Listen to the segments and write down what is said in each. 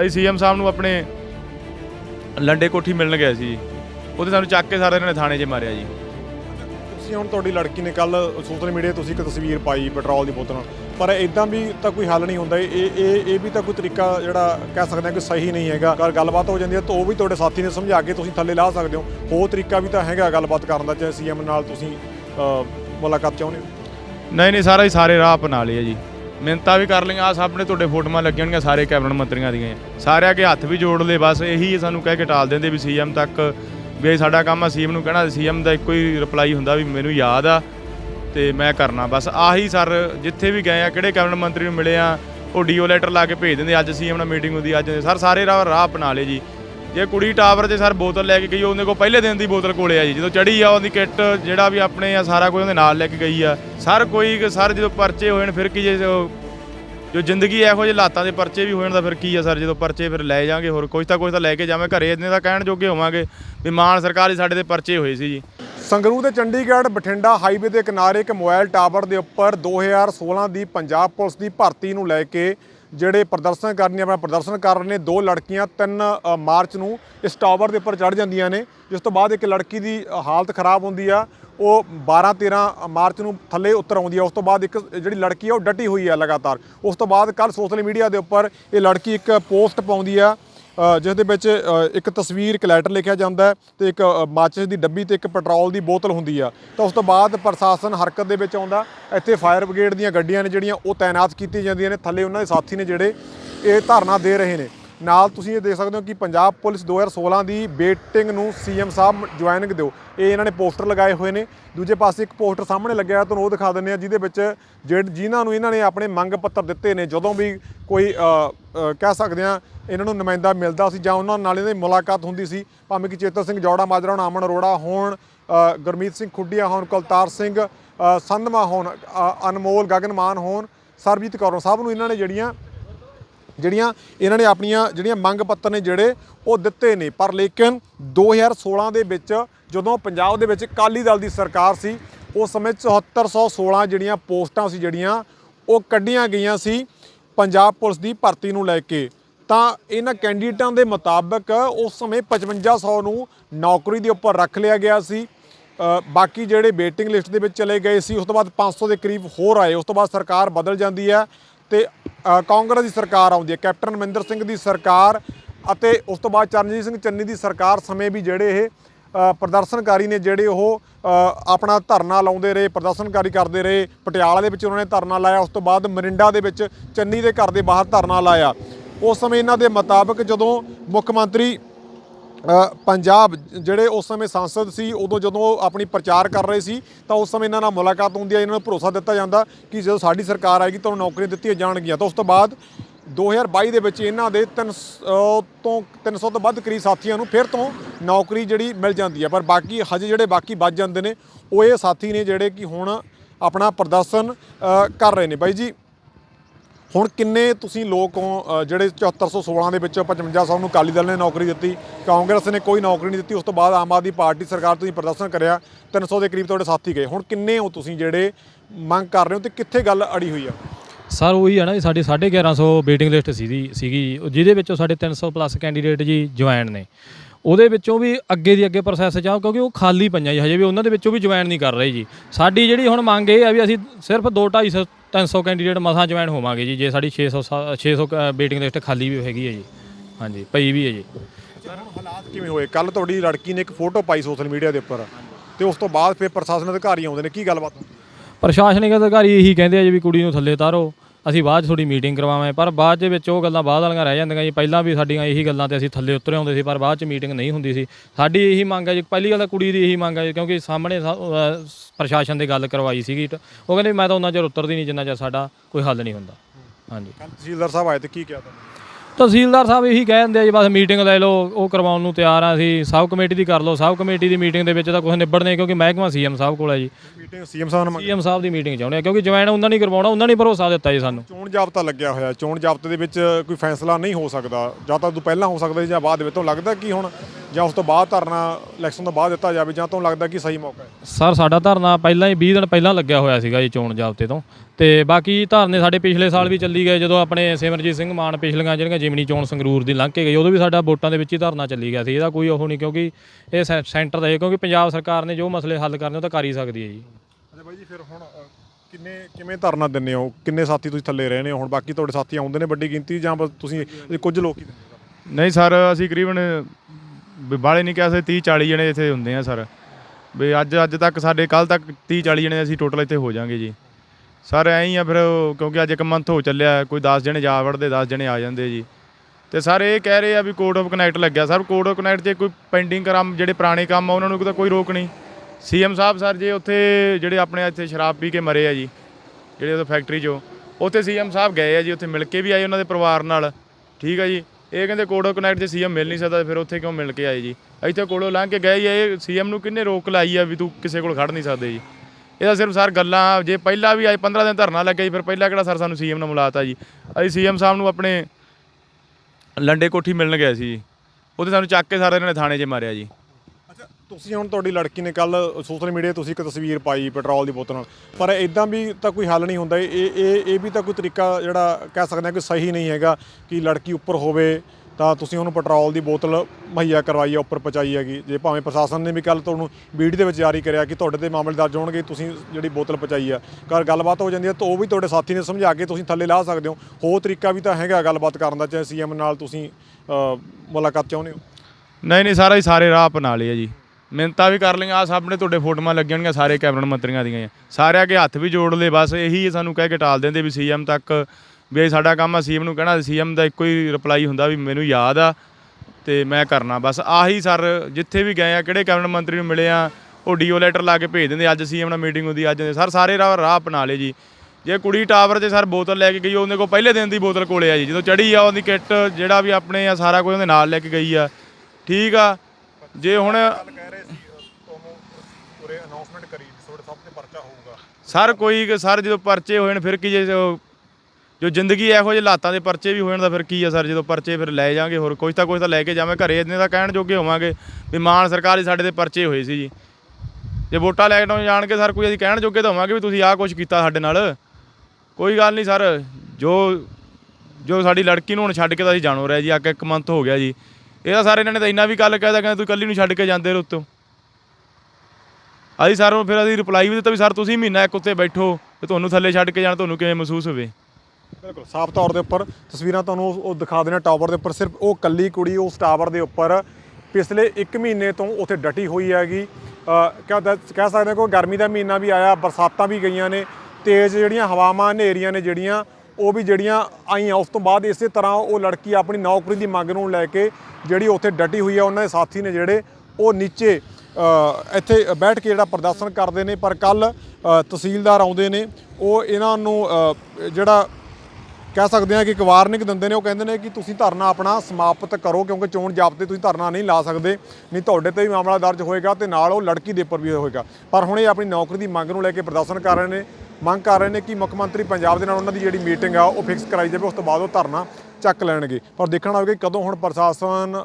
ਅਸੀਂ ਸੀਐਮ ਸਾਹਿਬ ਨੂੰ ਆਪਣੇ ਲੰਡੇ ਕੋਠੀ ਮਿਲਣ ਗਏ ਸੀ ਜੀ। ਉਹਦੇ ਸਾਨੂੰ ਚੱਕ ਕੇ ਸਾਰੇ ਇਹਨਾਂ ਨੇ ਥਾਣੇ 'ਚ ਮਾਰਿਆ ਜੀ। ਤੁਸੀਂ ਹੁਣ ਤੁਹਾਡੀ ਲੜਕੀ ਨੇ ਕੱਲ ਸੋਸ਼ਲ ਮੀਡੀਆ ਤੁਸੀਂ ਇੱਕ ਤਸਵੀਰ ਪਾਈ ਪੈਟਰੋਲ ਦੀ ਬੋਤਲ ਨਾਲ। ਪਰ ਇਦਾਂ ਵੀ ਤਾਂ ਕੋਈ ਹੱਲ ਨਹੀਂ ਹੁੰਦਾ। ਇਹ ਇਹ ਇਹ ਵੀ ਤਾਂ ਕੋਈ ਤਰੀਕਾ ਜਿਹੜਾ ਕਹਿ ਸਕਦੇ ਹਾਂ ਕਿ ਸਹੀ ਨਹੀਂ ਹੈਗਾ। ਅਗਰ ਗੱਲਬਾਤ ਹੋ ਜਾਂਦੀ ਹੈ ਤਾਂ ਉਹ ਵੀ ਤੁਹਾਡੇ ਸਾਥੀ ਨੇ ਸਮਝਾ ਕੇ ਤੁਸੀਂ ਥੱਲੇ ਲਾ ਸਕਦੇ ਹੋ। ਹੋਰ ਤਰੀਕਾ ਵੀ ਤਾਂ ਹੈਗਾ ਗੱਲਬਾਤ ਕਰਨ ਦਾ ਚਾਹੇ ਸੀਐਮ ਨਾਲ ਤੁਸੀਂ ਮੁਲਾਕਾਤ ਚਾਹੁੰਦੇ ਹੋ। ਨਹੀਂ ਨਹੀਂ ਸਾਰਾ ਹੀ ਸਾਰੇ ਰਾਹ ਅਪਣਾ ਲਏ ਆ ਜੀ। ਮਿੰਤਾ ਵੀ ਕਰ ਲਈਆਂ ਆ ਸਾਹਮਣੇ ਤੁਹਾਡੇ ਫੋਟੋਆਂ ਲੱਗੀਆਂ ਹੋਣਗੀਆਂ, ਸਾਰੇ ਕੈਬਨਿਟ ਮੰਤਰੀਆਂ ਦੀਆਂ। ਸਾਰਿਆਂ ਕੇ ਹੱਥ ਵੀ ਜੋੜ ਲਏ, ਬਸ ਇਹੀ ਸਾਨੂੰ ਕਹਿ ਕੇ ਟਾਲ ਦਿੰਦੇ ਵੀ ਸੀਐਮ ਤੱਕ ਵੀ ਸਾਡਾ ਕੰਮ ਆ, ਸੀਐਮ ਨੂੰ ਕਹਿਣਾ, ਸੀਐਮ ਦਾ ਇੱਕੋ ਹੀ ਰਿਪਲਾਈ ਹੁੰਦਾ ਵੀ ਮੈਨੂੰ ਯਾਦ ਆ ਤੇ ਮੈਂ ਕਰਨਾ। ਬਸ ਆਹੀ ਸਰ, ਜਿੱਥੇ ਵੀ ਗਏ ਆ, ਕਿਹੜੇ ਕੈਬਨਿਟ ਮੰਤਰੀ ਨੂੰ ਮਿਲੇ ਆ, ਉਹ ਡੀਓ ਲੈਟਰ ਲਾ ਕੇ ਭੇਜ ਦਿੰਦੇ, ਅੱਜ ਸੀਐਮ ਨਾਲ ਮੀਟਿੰਗ ਹੁੰਦੀ, ਅੱਜ ਸਰ, ਸਾਰੇ ਰਾਹ ਰਾਹ ਅਪਣਾ ਲਏ ਜੀ। ਜੇ ਕੁੜੀ ਟਾਵਰ 'ਤੇ ਸਰ ਬੋਤਲ ਲੈ ਕੇ ਗਈ ਉਹਨੇ ਕੋ ਪਹਿਲੇ ਦਿਨ ਦੀ ਬੋਤਲ ਕੋਲੇ ਆ ਜੀ। ਜਦੋਂ ਚੜੀ ਆ, ਉਹਦੀ ਕਿੱਟ ਜਿਹੜਾ ਵੀ ਆਪਣੇ ਆ, ਸਾਰਾ ਕੁਝ ਉਹਦੇ ਨਾਲ ਲੈ ਕੇ ਗਈ ਆ। ਸਰ ਕੋਈ ਸਰ ਜਦੋਂ ਪਰਚੇ ਹੋਏ ਨੇ, ਫਿਰ ਕੀ ਜੇ ਜੋ- ਜ਼ਿੰਦਗੀ ਇਹੋ ਜਿਹੇ ਹਾਲਾਤਾਂ ਦੇ ਪਰਚੇ ਵੀ ਹੋ ਜਾਣ ਤਾਂ ਫਿਰ ਕੀ ਆ ਸਰ? ਜਦੋਂ ਪਰਚੇ ਫਿਰ ਲੈ ਜਾਾਂਗੇ ਹੋਰ ਕੁਝ ਤਾਂ ਕੁਝ ਤਾਂ ਲੈ ਕੇ ਜਾਵਾਂ, ਘਰੇ ਇੰਨੇ ਤਾਂ ਕਹਿਣ ਜੋਗੇ ਹੋਵਾਂਗੇ ਵੀ ਮਾਨ ਸਰਕਾਰ ਹੀ ਸਾਡੇ ਤੇ ਪਰਚੇ ਹੋਏ ਸੀ ਜੀ। ਸੰਗਰੂਰ ਦੇ ਚੰਡੀਗੜ੍ਹ ਬਠਿੰਡਾ ਹਾਈਵੇ ਦੇ ਕਿਨਾਰੇ ਇੱਕ ਮੋਬਾਈਲ ਟਾਵਰ ਦੇ ਉੱਪਰ 2016 ਦੀ ਪੰਜਾਬ ਪੁਲਿਸ ਦੀ ਭਰਤੀ ਨੂੰ ਲੈ ਕੇ ਜਿਹੜੇ ਪ੍ਰਦਰਸ਼ਨ ਕਰਨੀ, ਆਪਣਾ ਪ੍ਰਦਰਸ਼ਨ ਕਰ ਰਹੇ ਨੇ, ਦੋ ਲੜਕੀਆਂ 3 ਮਾਰਚ ਨੂੰ ਇਸ ਟਾਵਰ ਦੇ ਉੱਪਰ ਚੜ ਜਾਂਦੀਆਂ ਨੇ, ਜਿਸ ਤੋਂ ਬਾਅਦ ਇੱਕ ਲੜਕੀ ਦੀ ਹਾਲਤ ਖਰਾਬ ਹੁੰਦੀ ਆ, ਉਹ 12 13 ਮਾਰਚ ਨੂੰ ਥੱਲੇ ਉਤਰ ਆਉਂਦੀ ਆ, ਉਸ ਤੋਂ ਬਾਅਦ ਇੱਕ ਜਿਹੜੀ ਲੜਕੀ ਆ, ਉਹ ਡਟੀ ਹੋਈ ਆ ਲਗਾਤਾਰ। ਉਸ ਤੋਂ ਬਾਅਦ ਕੱਲ ਸੋਸ਼ਲ ਮੀਡੀਆ ਦੇ ਉੱਪਰ ਇਹ ਲੜਕੀ ਇੱਕ ਪੋਸਟ ਪਾਉਂਦੀ ਆ ਜਿਸ ਦੇ ਵਿੱਚ ਇੱਕ ਤਸਵੀਰ, ਇੱਕ ਲੈਟਰ ਲਿਖਿਆ ਜਾਂਦਾ ਹੈ ਤੇ ਇੱਕ ਮਾਚਿਸ ਦੀ ਡੱਬੀ ਤੇ ਇੱਕ ਪੈਟਰੋਲ ਦੀ ਬੋਤਲ ਹੁੰਦੀ ਆ। ਤਾਂ ਉਸ ਤੋਂ ਬਾਅਦ ਪ੍ਰਸ਼ਾਸਨ ਹਰਕਤ ਦੇ ਵਿੱਚ ਆਉਂਦਾ। ਇੱਥੇ ਫਾਇਰ ਬ੍ਰਿਗੇਡ ਦੀਆਂ ਗੱਡੀਆਂ ਨੇ ਜਿਹੜੀਆਂ ਉਹ ਤਾਇਨਾਤ ਕੀਤੀਆਂ ਜਾਂਦੀਆਂ ਨੇ। ਥੱਲੇ ਉਹਨਾਂ ਦੇ ਸਾਥੀ ਨੇ ਜਿਹੜੇ ਇਹ ਧਾਰਨਾ ਦੇ ਰਹੇ ਨੇ। ਨਾਲ ਤੁਸੀਂ ਇਹ ਦੇਖ ਸਕਦੇ ਹੋ ਕਿ ਪੰਜਾਬ ਪੁਲਿਸ 2016 ਦੀ ਬੇਟਿੰਗ ਨੂੰ ਸੀਐਮ ਸਾਹਿਬ ਜੁਆਇਨਿੰਗ ਦਿਓ? ਇਹ ਇਹਨਾਂ ਨੇ ਪੋਸਟਰ ਲਗਾਏ ਹੋਏ ਨੇ। ਦੂਜੇ ਪਾਸੇ ਇੱਕ ਪੋਸਟਰ ਸਾਹਮਣੇ ਲੱਗਿਆ ਹੋਇਆ, ਤੁਹਾਨੂੰ ਉਹ ਦਿਖਾ ਦਿੰਦੇ ਆ ਜਿਹਦੇ ਵਿੱਚ ਜਿਹੜੇ ਜਿਨ੍ਹਾਂ ਨੂੰ ਇਹਨਾਂ ਨੇ ਆਪਣੇ ਮੰਗ ਪੱਤਰ ਦਿੱਤੇ ਨੇ ਜਦੋਂ ਵੀ ਕੋਈ ਕਹਿ ਸਕਦੇ ਆ ਇਹਨਾਂ ਨੂੰ ਨੁਮਾਇੰਦਾ ਮਿਲਦਾ ਸੀ ਜਾਂ ਉਹਨਾਂ ਨਾਲ ਇਹਨਾਂ ਦੀ ਮੁਲਾਕਾਤ ਹੁੰਦੀ ਸੀ ਭਾਵੇਂ ਕਿ ਚੇਤਨ ਸਿੰਘ ਜੌੜਾ ਮਾਜਰਾ ਹੋਣ ਅਮਨ ਅਰੋੜਾ ਹੋਣ ਗੁਰਮੀਤ ਸਿੰਘ ਖੁੱਡੀਆ ਹੋਣ ਕੁਲਤਾਰ ਸਿੰਘ ਸੰਧਮਾ ਹੋਣ ਅ, ਅਨਮੋਲ ਗਗਨਮਾਨ ਹੋਣ ਸਰਬਜੀਤ ਕੌਰ ਸਭ ਨੂੰ ਇਹਨਾਂ ਨੇ ਜਿਹੜੀਆਂ ਜਿਹੜੀਆਂ ਇਹਨਾਂ ਨੇ ਆਪਣੀਆਂ ਜਿਹੜੀਆਂ ਮੰਗ ਪੱਤਰ ਨੇ ਜਿਹੜੇ ਉਹ ਦਿੱਤੇ ਨੇ। ਪਰ ਲੇਕਿਨ 2016 ਦੇ ਵਿੱਚ ਜਦੋਂ ਪੰਜਾਬ ਦੇ ਵਿੱਚ ਅਕਾਲੀ ਦਲ ਦੀ ਸਰਕਾਰ ਸੀ, ਉਸ ਸਮੇਂ 7416 ਜਿਹੜੀਆਂ ਪੋਸਟਾਂ ਸੀ ਜਿਹੜੀਆਂ, ਉਹ ਕੱਢੀਆਂ ਗਈਆਂ ਸੀ ਪੰਜਾਬ ਪੁਲਿਸ ਦੀ ਭਰਤੀ ਨੂੰ ਲੈ ਕੇ। ਤਾਂ ਇਹਨਾਂ ਕੈਂਡੀਡੇਟਾਂ ਦੇ ਮੁਤਾਬਕ ਉਸ ਸਮੇਂ 5500 ਨੂੰ ਨੌਕਰੀ ਦੇ ਉੱਪਰ ਰੱਖ ਲਿਆ ਗਿਆ ਸੀ। ਬਾਕੀ ਜਿਹੜੇ ਵੇਟਿੰਗ ਲਿਸਟ ਦੇ ਵਿੱਚ ਚਲੇ ਗਏ ਸੀ, ਉਸ ਤੋਂ ਬਾਅਦ 500 ਦੇ ਕਰੀਬ ਹੋਰ ਆਏ। ਉਸ ਤੋਂ ਬਾਅਦ ਸਰਕਾਰ ਬਦਲ ਜਾਂਦੀ ਹੈ। ਤੇ ਕਾਂਗਰਸ ਦੀ ਸਰਕਾਰ ਆਉਂਦੀ ਹੈ, ਕੈਪਟਨ ਅਮਰਿੰਦਰ ਸਿੰਘ ਦੀ ਸਰਕਾਰ ਅਤੇ ਉਸ ਤੋਂ ਬਾਅਦ ਚਰਨਜੀਤ ਸਿੰਘ ਚੰਨੀ ਦੀ ਸਰਕਾਰ ਸਮੇਂ ਵੀ ਜਿਹੜੇ ਇਹ ਪ੍ਰਦਰਸ਼ਨਕਾਰੀ ਨੇ ਜਿਹੜੇ ਉਹ ਆਪਣਾ ਧਰਨਾ ਲਾਉਂਦੇ ਰਹੇ, ਪ੍ਰਦਰਸ਼ਨਕਾਰੀ ਕਰਦੇ ਰਹੇ, ਪਟਿਆਲਾ ਦੇ ਵਿੱਚ ਉਹਨਾਂ ਨੇ ਧਰਨਾ ਲਾਇਆ, ਉਸ ਤੋਂ ਬਾਅਦ ਮਰਿੰਡਾ ਦੇ ਵਿੱਚ ਚੰਨੀ ਦੇ ਘਰ ਦੇ ਬਾਹਰ ਧਰਨਾ ਲਾਇਆ। ਉਸ ਸਮੇਂ ਇਹਨਾਂ ਦੇ ਮੁਤਾਬਕ ਜਦੋਂ ਮੁੱਖ ਮੰਤਰੀ ਪੰਜਾਬ ਜਿਹੜੇ ਉਸ ਸਮੇਂ ਸੰਸਦ ਸੀ, ਉਦੋਂ ਜਦੋਂ ਉਹ ਆਪਣੀ ਪ੍ਰਚਾਰ ਕਰ ਰਹੇ ਸੀ, ਤਾਂ ਉਸ ਸਮੇਂ ਇਹਨਾਂ ਨਾਲ ਮੁਲਾਕਾਤ ਹੁੰਦੀ ਹੈ ਇਹਨਾਂ ਨੂੰ ਭਰੋਸਾ ਦਿੱਤਾ ਜਾਂਦਾ ਕਿ ਜਦੋਂ ਸਾਡੀ ਸਰਕਾਰ ਆਏਗੀ ਤੁਹਾਨੂੰ ਨੌਕਰੀਆਂ ਦਿੱਤੀਆਂ ਜਾਣਗੀਆਂ। ਤਾਂ ਉਸ ਤੋਂ ਬਾਅਦ 2022 ਦੇ ਵਿੱਚ ਇਹਨਾਂ ਦੇ 300 ਤੋਂ 300 ਤੋਂ ਵੱਧ ਕਰੀਬ ਸਾਥੀਆਂ ਨੂੰ ਫਿਰ ਤੋਂ ਨੌਕਰੀ ਜਿਹੜੀ ਮਿਲ ਜਾਂਦੀ ਹੈ ਪਰ ਬਾਕੀ ਹਜੇ ਜਿਹੜੇ ਬਾਕੀ ਬਚ ਜਾਂਦੇ ਨੇ, ਉਹ ਇਹ ਸਾਥੀ ਨੇ ਜਿਹੜੇ ਕਿ ਹੁਣ ਆਪਣਾ ਪ੍ਰਦਰਸ਼ਨ ਕਰ ਰਹੇ ਨੇ। ਬਾਈ ਜੀ ਹੁਣ ਕਿੰਨੇ ਤੁਸੀਂ ਲੋਕ ਹੋ ਅ, ਜਿਹੜੇ 7416 ਦੇ ਵਿੱਚ ਵਿੱਚੋਂ 5500 ਨੂੰ ਅਕਾਲੀ ਦਲ ਨੇ ਨੌਕਰੀ ਦਿੱਤੀ ਕਾਂਗਰਸ ਨੇ ਕੋਈ ਨੌਕਰੀ ਨਹੀਂ ਦਿੱਤੀ ਉਸ ਤੋਂ ਬਾਅਦ ਆਮ ਆਦਮੀ ਪਾਰਟੀ ਸਰਕਾਰ ਤੁਸੀਂ ਪ੍ਰਦਰਸ਼ਨ ਕਰਿਆ 300 ਦੇ ਕਰੀਬ ਤੁਹਾਡੇ ਸਾਥੀ ਗਏ। ਹੁਣ ਕਿੰਨੇ ਹੋ ਤੁਸੀਂ ਜਿਹੜੇ ਮੰਗ ਕਰ ਰਹੇ ਹੋ ਤੇ ਕਿੱਥੇ ਗੱਲ ਅੜੀ ਹੋਈ ਆ? ਸਰ ਉਹੀ ਆ ਨਾ ਜੀ ਸਾਡੀ 1150 ਵੇਟਿੰਗ ਲਿਸਟ ਸੀਗੀ ਸੀਗੀ ਉਹ ਜਿਹਦੇ ਵਿੱਚੋਂ ਸਾਡੇ 300 ਪਲੱਸ ਕੈਂਡੀਡੇਟ ਜੀ ਜੁਆਇਨ ਨੇ। ਉਹਦੇ ਵਿੱਚੋਂ ਵੀ ਅੱਗੇ ਦੀ ਅੱਗੇ ਪ੍ਰੋਸੈਸ ਚ ਆ ਕਿਉਂਕਿ ਉਹ ਖਾਲੀ ਪਈਆਂ ਜੀ ਹਜੇ ਵੀ ਉਹਨਾਂ ਦੇ ਵਿੱਚੋਂ ਵੀ ਜੁਆਇਨ ਨਹੀਂ ਕਰ ਰਹੇ ਜੀ। ਸਾਡੀ ਜਿਹੜੀ ਹੁਣ ਮੰਗ ਇਹ ਆ ਵੀ ਅਸੀਂ ਸਿਰਫ 2 250 300 ਕੈਂਡੀਡੇਟ ਮਸਾਂ ਜੁਆਇਨ ਹੋਵਾਂਗੇ ਜੀ ਜੇ ਸਾਡੀ 600 ਸਾ- 600 ਵੇਟਿੰਗ ਲਿਸਟ ਖਾਲੀ ਵੀ ਹੈਗੀ ਹੈ ਜੀ। ਹਾਂਜੀ ਪਈ ਵੀ ਹੈ ਜੀ। ਹਾਲਾਤ ਕਿਵੇਂ ਹੋਏ? ਕੱਲ ਤੁਹਾਡੀ ਲੜਕੀ ਨੇ ਇੱਕ ਫੋਟੋ ਪਾਈ ਸੋਸ਼ਲ ਮੀਡੀਆ ਦੇ ਉੱਪਰ ਤੇ ਉਸ ਤੋਂ ਬਾਅਦ ਫਿਰ ਪ੍ਰਸ਼ਾਸਨ ਅਧਿਕਾਰੀ ਆਉਂਦੇ ਨੇ ਕੀ ਗੱਲਬਾਤ ਪ੍ਰਸ਼ਾਸਨਿਕ ਅਧਿਕਾਰੀ ਇਹੀ ਕਹਿੰਦੇ ਆ ਜੀ ਵੀ ਕੁੜੀ ਨੂੰ ਥੱਲੇ ਉਤਾਰੋ। ਅਸੀਂ ਬਾਅਦ 'ਚ ਥੋੜੀ ਮੀਟਿੰਗ ਕਰਵਾਵਾਂਗੇ ਪਰ ਬਾਅਦ ਦੇ ਵਿੱਚ ਉਹ ਗੱਲਾਂ ਬਾਅਦ ਵਾਲੀਆਂ ਰਹਿ ਜਾਂਦੀਆਂ ਜੀ। ਪਹਿਲਾਂ ਵੀ ਸਾਡੀਆਂ ਇਹੀ ਗੱਲਾਂ ਤੇ ਅਸੀਂ ਥੱਲੇ ਉਤਰੇ ਆਉਂਦੇ ਸੀ ਪਰ ਬਾਅਦ 'ਚ ਮੀਟਿੰਗ ਨਹੀਂ ਹੁੰਦੀ ਸੀ। ਸਾਡੀ ਇਹੀ ਮੰਗ ਹੈ ਜੀ ਪਹਿਲੀ ਗੱਲ ਤਾਂ ਕੁੜੀ ਦੀ ਇਹੀ ਮੰਗ ਹੈ ਜੀ, ਕਿਉਂਕਿ ਸਾਹਮਣੇ ਸਾ- ਅਹ ਪ੍ਰਸ਼ਾਸਨ ਦੇ ਗੱਲ ਕਰਵਾਈ ਸੀਗੀ ਉਹ ਕਹਿੰਦੇ ਵੀ ਮੈਂ ਤਾਂ ਉਹਨਾਂ ਚਿਰ ਉਤਰਦੀ ਨਹੀਂ ਜਿੰਨਾ ਚਿਰ ਸਾਡਾ ਕੋਈ ਹੱਲ ਨਹੀਂ ਹੁੰਦਾ। ਹਾਂਜੀ। ਕੱਲ ਤਹਿਸੀਲਦਾਰ ਸਾਹਿਬ ਆਏ ਤੇ ਕੀ ਕਿਹਾ ਤੁਹਾਨੂੰ? ਤਹਿਸੀਲਦਾਰ ਸਾਹਿਬ ਇਹੀ ਕਹਿ ਦਿੰਦੇ ਆ ਜੀ ਬਸ ਮੀਟਿੰਗ ਲੈ ਲਓ ਉਹ ਕਰਵਾਉਣ ਨੂੰ ਤਿਆਰ ਆ ਅਸੀਂ ਸਬ ਕਮੇਟੀ ਦੀ ਕਰ ਲਓ। ਸਬ ਕਮੇਟੀ ਦੀ ਮੀਟਿੰਗ ਦੇ ਵਿੱਚ ਤਾਂ ਕੁਝ ਨਿਬੜਨੇ ਕਿਉਂਕਿ ਮਹਿਕਮਾ ਸੀਐਮ ਸਾਹਿਬ ਕੋਲ ਹੈ ਜੀ। ਮੀਟਿੰਗ ਸੀਐਮ ਸਾਹਿਬ ਨਾਲ ਮੰਗੀ। ਸੀਐਮ ਸਾਹਿਬ ਦੀ ਮੀਟਿੰਗ ਚਾਹੁੰਦੇ ਆ ਕਿਉਂਕਿ ਜੁਆਇਨ ਉਹਨਾਂ ਨੇ ਕਰਵਾਉਣਾ ਉਹਨਾਂ ਨੇ ਭਰੋਸਾ ਦਿੱਤਾ ਜੀ ਸਾਨੂੰ। ਚੋਣ ਜਾਬਤਾ ਲੱਗਿਆ ਹੋਇਆ ਚੋਣ ਜਾਬਤੇ ਦੇ ਵਿੱਚ ਕੋਈ ਫੈਸਲਾ ਨਹੀਂ ਹੋ ਸਕਦਾ ਜਾਂ ਤਾਂ ਉਦੋਂ ਪਹਿਲਾਂ ਹੋ ਸਕਦਾ ਸੀ ਜਾਂ ਬਾਅਦ ਵਿੱਚ ਤੋਂ ਲੱਗਦਾ ਕਿ ਹੁਣ? ਜਾਂ ਉਸ ਤੋਂ ਬਾਅਦ ਧਰਨਾ ਇਲੈਕਸ਼ਨ ਤੋਂ ਬਾਅਦ ਦਿੱਤਾ ਜਾਵੇ ਜਾਂ ਤੁਹਾਨੂੰ ਲੱਗਦਾ ਕਿ ਸਹੀ ਮੌਕਾ ਹੈ? ਸਰ ਸਾਡਾ ਧਰਨਾ ਪਹਿਲਾਂ ਹੀ 20 ਦਿਨ ਪਹਿਲਾਂ ਲੱਗਿਆ ਹੋਇਆ ਸੀਗਾ ਜੀ ਚੋਣ ਜਾਬਤੇ ਤੋਂ। ਤੇ ਬਾਕੀ ਧਰਨੇ ਸਾਡੇ ਪਿਛਲੇ ਸਾਲ ਵੀ ਚੱਲੀ ਗਏ ਜਦੋਂ ਆਪਣੇ ਸਿਮਰਜੀਤ ਸਿੰਘ ਮਾਨ ਪਿਛਲੀਆਂ ਜਿਹੜੀਆਂ ਜਿਮਨੀ ਚੋਣ ਸੰਗਰੂਰ ਦੀ ਲੰਘ ਕੇ ਗਈ ਉਦੋਂ ਵੀ ਸਾਡਾ ਵੋਟਾਂ ਦੇ ਵਿੱਚ ਹੀ ਧਰਨਾ ਚੱਲੀ ਗਿਆ ਸੀ। ਇਹਦਾ ਕੋਈ ਉਹ ਨਹੀਂ ਕਿਉਂਕਿ ਇਹ ਸੈ- ਸੈਂਟਰ ਦਾ ਹੈ ਕਿਉਂਕਿ ਪੰਜਾਬ ਸਰਕਾਰ ਨੇ ਜੋ ਮਸਲੇ ਹੱਲ ਕਰਨੇ ਉਹ ਤਾਂ ਕਰ ਹੀ ਸਕਦੀ ਹੈ ਜੀ। ਅੱਛਾ ਬਾਈ ਜੀ ਫਿਰ ਹੁਣ ਕਿੰਨੇ ਕਿਵੇਂ ਧਰਨਾ ਦਿੰਦੇ ਹੋ? ਕਿੰਨੇ ਸਾਥੀ ਤੁਸੀਂ ਥੱਲੇ ਰਹਿੰਦੇ ਹੋ? ਹੁਣ ਬਾਕੀ ਤੁਹਾਡੇ ਸਾਥੀ ਆਉਂਦੇ ਨੇ ਵੱਡੀ ਗਿਣਤੀ ਜਾਂ ਬਸ ਤੁਸੀਂ ਕੁਝ ਲੋਕ ਹੀ ਦਿੰਦੇ ਹੋ? ਨਹੀਂ ਸਰ ਅਸੀਂ ਤਕਰੀਬਨ ਵੀ ਬਾਲੇ ਨਹੀਂ ਕਿਹਾ ਸੀ 30 40 ਜਣੇ ਇੱਥੇ ਹੁੰਦੇ ਆ ਸਰ। ਵੀ ਅੱਜ ਅੱਜ ਤੱਕ ਸਾਡੇ ਕੱਲ ਤੱਕ 30 40 ਜਣੇ ਅਸੀਂ ਟੋਟਲ ਇੱਥੇ ਹੋ ਜਾਾਂਗੇ ਜੀ। ਸਰ, ਐਂ ਹੀ ਆ ਫਿਰ ਕਿਉਂਕਿ ਅੱਜ ਇੱਕ ਮੰਥ ਹੋ ਚੱਲਿਆ, ਕੋਈ 10 ਜਣੇ ਜਾ ਵੜਦੇ 10 ਜਣੇ ਆ ਜਾਂਦੇ ਜੀ। ਤੇ ਸਰ, ਇਹ ਕਹਿ ਰਹੇ ਆ ਵੀ ਕੋਡ ਆਫ ਕਨੈਕਟ ਲੱਗਿਆ। ਸਰ ਕੋਡ ਆਫ ਕਨੈਕਟ 'ਚ ਕੋਈ ਪੈਂਡਿੰਗ ਕੰਮ, ਜਿਹੜੇ ਪੁਰਾਣੇ ਕੰਮ ਆ, ਉਹਨਾਂ ਨੂੰ ਤਾਂ ਕੋਈ ਰੋਕ ਨਹੀਂ। ਸੀਐਮ ਸਾਹਿਬ, ਸਰ, ਜੇ ਉੱਥੇ ਜਿਹੜੇ ਆਪਣੇ ਇੱਥੇ ਸ਼ਰਾਬ ਪੀ ਕੇ ਮਰੇ ਆ ਜੀ, ਜਿਹੜੇ ਉਹ ਫੈਕਟਰੀ 'ਚੋਂ ਉੱਥੇ ਸੀਐਮ ਸਾਹਿਬ ਗਏ ਆ ਜੀ, ਉੱਥੇ ਮਿਲ ਕੇ ਵੀ ਆਏ ਉਹਨਾਂ ਦੇ ਪਰਿਵਾਰ ਨਾਲ। ਠੀਕ ਆ ਜੀ? ਇਹ ਕਹਿੰਦੇ ਕੋੜੋ ਕਨੈਕਟ 'ਚ ਸੀਐਮ ਮਿਲ ਨਹੀਂ ਸਕਦਾ ਫਿਰ ਉੱਥੇ ਕਿਉਂ ਮਿਲ ਕੇ ਆਏ ਜੀ? ਇੱਥੇ ਕੋਲੋਂ ਲੰਘ ਕੇ ਗਏ ਹੀ ਆ, ਇਹ ਸੀਐਮ ਨੂੰ ਕਿੰਨੇ ਰੋਕ ਲਾਈ ਆ ਵੀ ਤੂੰ ਕਿਸੇ ਕੋਲ ਖੜ ਨਹੀਂ ਸਕਦੇ ਜੀ? ਇਹਦਾ ਸਿਰਫ ਸਰ ਗੱਲਾਂ ਜੇ ਪਹਿਲਾਂ ਵੀ ਅੱਜ 15 ਦਿਨ ਧਰਨਾ ਲੱਗਿਆ ਜੀ ਫਿਰ ਪਹਿਲਾਂ ਕਿਹੜਾ ਸਰ ਸਾਨੂੰ ਸੀਐਮ ਨਾਲ ਮੁਲਾਤਾ ਜੀ? ਅਸੀਂ ਸੀਐਮ ਸਾਹਿਬ ਨੂੰ ਆਪਣੇ ਲੰਡੇ ਕੋਠੀ ਮਿਲਣ ਗਏ ਸੀ ਜੀ। ਉਹਦੇ ਸਾਨੂੰ ਚੱਕ ਕੇ ਸਾਰੇ ਇਹਨਾਂ ਨੇ ਥਾਣੇ 'ਚ ਮਾਰਿਆ ਜੀ। ਤੁਸੀਂ ਹੁਣ ਤੁਹਾਡੀ ਲੜਕੀ ਨੇ ਕੱਲ ਸੋਸ਼ਲ ਮੀਡੀਆ ਤੁਸੀਂ ਇੱਕ ਤਸਵੀਰ ਪਾਈ ਪੈਟਰੋਲ ਦੀ ਬੋਤਲ ਨਾਲ। ਪਰ ਇਦਾਂ ਵੀ ਤਾਂ ਕੋਈ ਹੱਲ ਨਹੀਂ ਹੁੰਦਾ। ਇਹ ਇਹ ਇਹ ਵੀ ਤਾਂ ਕੋਈ ਤਰੀਕਾ ਜਿਹੜਾ ਕਹਿ ਸਕਦੇ ਹਾਂ ਕਿ ਸਹੀ ਨਹੀਂ ਹੈਗਾ ਕਿ ਲੜਕੀ ਉੱਪਰ ਹੋਵੇ ਤਾਂ ਤੁਸੀਂ ਉਹਨੂੰ ਪੈਟਰੋਲ ਦੀ ਬੋਤਲ ਮੁਹੱਈਆ ਕਰਵਾਈ ਹੈ ਉੱਪਰ ਪਹੁੰਚਾਈ ਹੈਗੀ। ਜੇ ਭਾਵੇਂ ਪ੍ਰਸ਼ਾਸਨ ਨੇ ਵੀ ਕੱਲ ਤੁਹਾਨੂੰ ਵੀਡੀਓ ਦੇ ਵਿੱਚ ਜਾਰੀ ਕਰਿਆ ਕਿ ਤੁਹਾਡੇ ਤੇ ਮਾਮਲੇ ਦਰਜ ਹੋਣਗੇ, ਤੁਸੀਂ ਜਿਹੜੀ ਬੋਤਲ ਪਹੁੰਚਾਈ ਆ। ਕਰ ਗੱਲਬਾਤ ਹੋ ਜਾਂਦੀ ਹੈ ਤਾਂ ਉਹ ਵੀ ਤੁਹਾਡੇ ਸਾਥੀ ਨੇ ਸਮਝਾ ਕੇ ਤੁਸੀਂ ਥੱਲੇ ਲਾ ਸਕਦੇ ਹੋ। ਹੋਰ ਤਰੀਕਾ ਵੀ ਤਾਂ ਹੈਗਾ ਗੱਲਬਾਤ ਕਰਨ ਦਾ, ਚਾਹੇ ਸੀਐਮ ਨਾਲ ਤੁਸੀਂ ਮੁਲਾਕਾਤ ਚਾਹੁੰਦੇ ਹੋ। ਨਹੀਂ ਨਹੀਂ, ਸਾਰਾ ਹੀ ਸਾਰੇ ਰਾਹ ਅਪਣਾ ਲਏ ਆ ਜੀ। ਮਿੰਤਾ ਵੀ ਕਰ ਲਈਆਂ ਆ ਸਾਹਮਣੇ ਤੁਹਾਡੇ ਫੋਟੋਆਂ ਲੱਗਣਗੀਆਂ ਸਾਰੇ ਕੈਬਨਿਟ ਮੰਤਰੀਆਂ ਦੀਆਂ। ਸਾਰਿਆਂ ਕੇ ਹੱਥ ਵੀ ਜੋੜ ਲਏ, ਬਸ ਇਹੀ ਸਾਨੂੰ ਕਹਿ ਕੇ ਟਾਲ ਦਿੰਦੇ ਵੀ ਸੀਐਮ ਤੱਕ, ਵੀ ਇਹ ਸਾਡਾ ਕੰਮ ਆ, ਸੀਐਮ ਨੂੰ ਕਹਿਣਾ, ਸੀਐਮ ਦਾ ਇੱਕੋ ਹੀ ਰਿਪਲਾਈ ਹੁੰਦਾ ਵੀ ਮੈਨੂੰ ਯਾਦ ਆ ਤੇ ਮੈਂ ਕਰਨਾ। ਬਸ ਆਹੀ ਸਰ, ਜਿੱਥੇ ਵੀ ਗਏ ਆ, ਕਿਹੜੇ ਕੈਬਨਿਟ ਮੰਤਰੀ ਨੂੰ ਮਿਲੇ ਆ, ਉਹ ਡੀਓ ਲੈਟਰ ਲਾ ਕੇ ਭੇਜ ਦਿੰਦੇ ਅੱਜ ਸੀਐਮ ਨਾਲ ਮੀਟਿੰਗ ਹੁੰਦੀ, ਅੱਜ ਸਰ, ਸਾਰੇ ਰਾਹ ਰਾਹ ਅਪਣਾ ਲਏ ਜੀ। ਜੇ ਕੁੜੀ ਟਾਵਰ 'ਤੇ ਸਰ ਬੋਤਲ ਲੈ ਕੇ ਗਈ ਉਹਦੇ ਕੋਲ ਪਹਿਲੇ ਦਿਨ ਦੀ ਬੋਤਲ ਕੋਲੇ ਆ ਜੀ। ਜਦੋਂ ਚੜੀ ਆ, ਉਹਦੀ ਕਿੱਟ ਜਿਹੜਾ ਵੀ ਆਪਣੇ ਆ, ਸਾਰਾ ਕੁਝ ਉਹਦੇ ਨਾਲ ਲੈ ਕੇ ਗਈ ਆ। ਠੀਕ ਆ ਜੇ ਹੁਣ ਕਹਿ ਰਹੇ ਸੀ ਤੁਹਾਨੂੰ ਪੂਰੇ ਅਨਾਉਂਸਮੈਂਟ ਕਰੀ ਤੁਹਾਡੇ ਸਭ ਤੇ ਪਰਚਾ ਹੋਊਗਾ। ਸਰ ਕੋਈ ਸਰ ਜਦੋਂ ਪਰਚੇ ਹੋਏ ਨੇ ਫਿਰ ਕੀ ਜੇ ਉਹ- ਜੋ ਜ਼ਿੰਦਗੀ ਇਹੋ ਜਿਹੇ ਲਾਤਾਂ ਦੇ ਪਰਚੇ ਵੀ ਹੋ ਜਾਣ ਤਾਂ ਫਿਰ ਕੀ ਆ ਸਰ? ਜਦੋਂ ਪਰਚੇ ਫਿਰ ਲੈ ਜਾਾਂਗੇ ਹੋਰ ਕੁਝ ਤਾਂ ਕੁਝ ਤਾਂ ਲੈ ਕੇ ਜਾਵਾਂ ਘਰੇ ਇਹਨੇ ਤਾਂ ਕਹਿਣ ਜੋਗੇ ਹੋਵਾਂਗੇ ਵੀ ਮਾਨ ਸਰਕਾਰ ਹੀ ਸਾਡੇ ਤੇ ਪਰਚੇ ਹੋਏ ਸੀ ਜੀ। ਜੇ ਵੋਟਾਂ ਲੈ ਕੇ ਜਾਣਗੇ ਸਰ ਕੋਈ ਅਸੀਂ ਕਹਿਣ ਜੋਗੇ ਤਾਂ ਹੋਵਾਂਗੇ ਵੀ ਤੁਸੀਂ ਆਹ ਕੁਝ ਕੀਤਾ ਸਾਡੇ ਨਾਲ। ਕੋਈ ਗੱਲ ਨਹੀਂ ਸਰ ਜੋ ਜੋ ਸਾਡੀ ਲੜਕੀ ਨੂੰ ਹੁਣ ਛੱਡ ਕੇ ਤਾਂ ਅਸੀਂ ਜਾਣੋ ਰਿਹਾ ਜੀ ਅੱਗੇ ਇੱਕ ਮੰਥ ਹੋ ਗਿਆ ਜੀ। ਇਹ ਤਾਂ ਸਾਰੇ ਇਹਨਾਂ ਨੇ ਤਾਂ ਇੰਨਾ ਵੀ ਗੱਲ ਕਹਿਦਾ ਕਹਿੰਦੇ ਤੁਸੀਂ ਕੱਲੀ ਨੂੰ ਛੱਡ ਕੇ ਜਾਂਦੇ ਰਹੋ ਉੱਤੋਂ ਅਸੀਂ ਸਰ ਨੂੰ ਫਿਰ ਅਸੀਂ ਰਿਪਲਾਈ ਵੀ ਦਿੱਤਾ ਵੀ ਸਰ ਤੁਸੀਂ ਮਹੀਨਾ ਇੱਕ ਉੱਤੇ ਬੈਠੋ ਤੇ ਤੁਹਾਨੂੰ ਥੱਲੇ ਛੱਡ ਕੇ ਜਾਣ ਤੁਹਾਨੂੰ ਕਿਵੇਂ ਮਹਿਸੂਸ ਹੋਵੇ? ਬਿਲਕੁਲ ਸਾਫ਼ ਤੌਰ ਦੇ ਉੱਪਰ ਤਸਵੀਰਾਂ ਤੁਹਾਨੂੰ ਉਹ- ਦਿਖਾ ਦੇਣਾ ਟਾਵਰ ਦੇ ਉੱਪਰ ਸਿਰਫ ਉਹ ਕੱਲੀ ਕੁੜੀ ਉਸ ਟਾਵਰ ਦੇ ਉੱਪਰ ਪਿਛਲੇ 1 ਮਹੀਨੇ ਤੋਂ ਉੱਥੇ ਡਟੀ ਹੋਈ ਹੈਗੀ। ਅ, ਕਹਿ ਦ- ਕਹਿ ਸਕਦੇ ਕੋਈ ਗਰਮੀ ਦਾ ਮਹੀਨਾ ਵੀ ਆਇਆ ਬਰਸਾਤਾਂ ਵੀ ਗਈਆਂ ਨੇ ਤੇਜ਼ ਜਿਹੜੀਆਂ ਹਵਾਵਾਂ ਹਨੇਰੀਆਂ ਨੇ ਜਿਹੜੀਆਂ ਉਹ ਵੀ ਜਿਹੜੀਆਂ ਆਈਆਂ, ਉਸ ਤੋਂ ਬਾਅਦ ਇਸੇ ਤਰ੍ਹਾਂ ਉਹ ਲੜਕੀ ਆਪਣੀ ਨੌਕਰੀ ਦੀ ਮੰਗ ਨੂੰ ਲੈ ਕੇ ਜਿਹੜੀ ਉੱਥੇ ਡਟੀ ਹੋਈ ਹੈ ਉਹਨਾਂ ਦੇ ਸਾਥੀ ਨੇ ਜਿਹੜੇ ਉਹ ਨੀਚੇ ਇੱਥੇ ਬੈਠ ਕੇ ਜਿਹੜਾ ਪ੍ਰਦਰਸ਼ਨ ਕਰਦੇ ਨੇ, ਪਰ ਕੱਲ ਤਹਿਸੀਲਦਾਰ ਆਉਂਦੇ ਨੇ। ਉਹ ਇਹਨਾਂ ਨੂੰ ਜਿਹੜਾ ਕਹਿ ਸਕਦੇ ਹਾਂ ਕਿ ਇੱਕ ਵਾਰਨਿੰਗ ਦਿੰਦੇ ਨੇ, ਉਹ ਕਹਿੰਦੇ ਨੇ ਕਿ ਤੁਸੀਂ ਧਰਨਾ ਆਪਣਾ ਸਮਾਪਤ ਕਰੋ, ਕਿਉਂਕਿ ਚੋਣ ਜਾਬਤੇ ਤੁਸੀਂ ਧਰਨਾ ਨਹੀਂ ਲਾ ਸਕਦੇ, ਨਹੀਂ ਤੁਹਾਡੇ ਤੇ ਵੀ ਮਾਮਲਾ ਦਰਜ ਹੋਏਗਾ ਤੇ ਨਾਲ ਉਹ ਲੜਕੀ ਦੇ ਉੱਪਰ ਵੀ ਹੋਏਗਾ। ਪਰ ਹੁਣ ਇਹ ਆਪਣੀ ਨੌਕਰੀ ਦੀ ਮੰਗ ਨੂੰ ਲੈ ਕੇ ਪ੍ਰਦਰਸ਼ਨ ਕਰ ਰਹੇ ਨੇ। ਮੰਗ ਕਰ ਰਹੇ ਨੇ ਕਿ ਮੁੱਖ ਮੰਤਰੀ ਪੰਜਾਬ ਦੇ ਨਾਲ ਉਹਨਾਂ ਦੀ ਜਿਹੜੀ ਮੀਟਿੰਗ ਆ, ਉਹ ਫਿਕਸ ਕਰਾਈ ਜਾਵੇ, ਉਸ ਤੋਂ ਬਾਅਦ ਉਹ ਧਰਨਾ ਚੱਕ ਲੈਣਗੇ। ਪਰ ਦੇਖਣਾ ਹੋਵੇਗਾ ਕਿ ਕਦੋਂ ਹੁਣ ਪ੍ਰਸ਼ਾਸਨ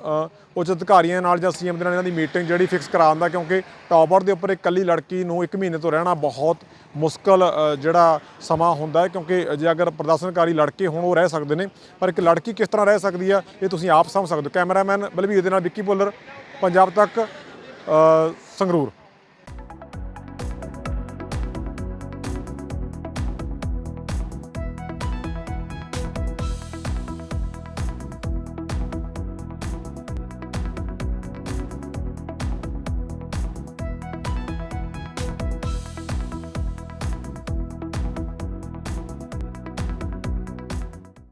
ਉੱਚ ਅਧਿਕਾਰੀਆਂ ਨਾਲ ਜਾਂ ਸੀਐਮ ਦੇ ਨਾਲ ਇਹਨਾਂ ਦੀ ਮੀਟਿੰਗ ਜਿਹੜੀ ਫਿਕਸ ਕਰਾਉਂਦਾ ਕਿਉਂਕਿ ਟਾਵਰ ਦੇ ਉੱਪਰ ਇੱਕ ਇਕੱਲੀ ਲੜਕੀ ਨੂੰ ਇੱਕ ਮਹੀਨੇ ਤੋਂ ਰਹਿਣਾ ਬਹੁਤ ਮੁਸ਼ਕਲ ਜਿਹੜਾ ਸਮਾਂ ਹੁੰਦਾ ਹੈ, ਕਿਉਂਕਿ ਜੇ ਅਗਰ ਪ੍ਰਦਰਸ਼ਨਕਾਰੀ ਲੜਕੇ ਹੋਣ ਉਹ ਰਹਿ ਸਕਦੇ ਨੇ, ਪਰ ਇੱਕ ਲੜਕੀ ਕਿਸ ਤਰ੍ਹਾਂ ਰਹਿ ਸਕਦੀ ਆ, ਇਹ ਤੁਸੀਂ ਆਪ ਸਮਝ ਸਕਦੇ ਹੋ। ਕੈਮਰਾਮੈਨ ਬਲਵੀਰ ਦੇ ਨਾਲ ਵਿੱਕੀ ਬੋਲਰ ਪੰਜਾਬ ਤੱਕ ਸੰਗਰੂਰ।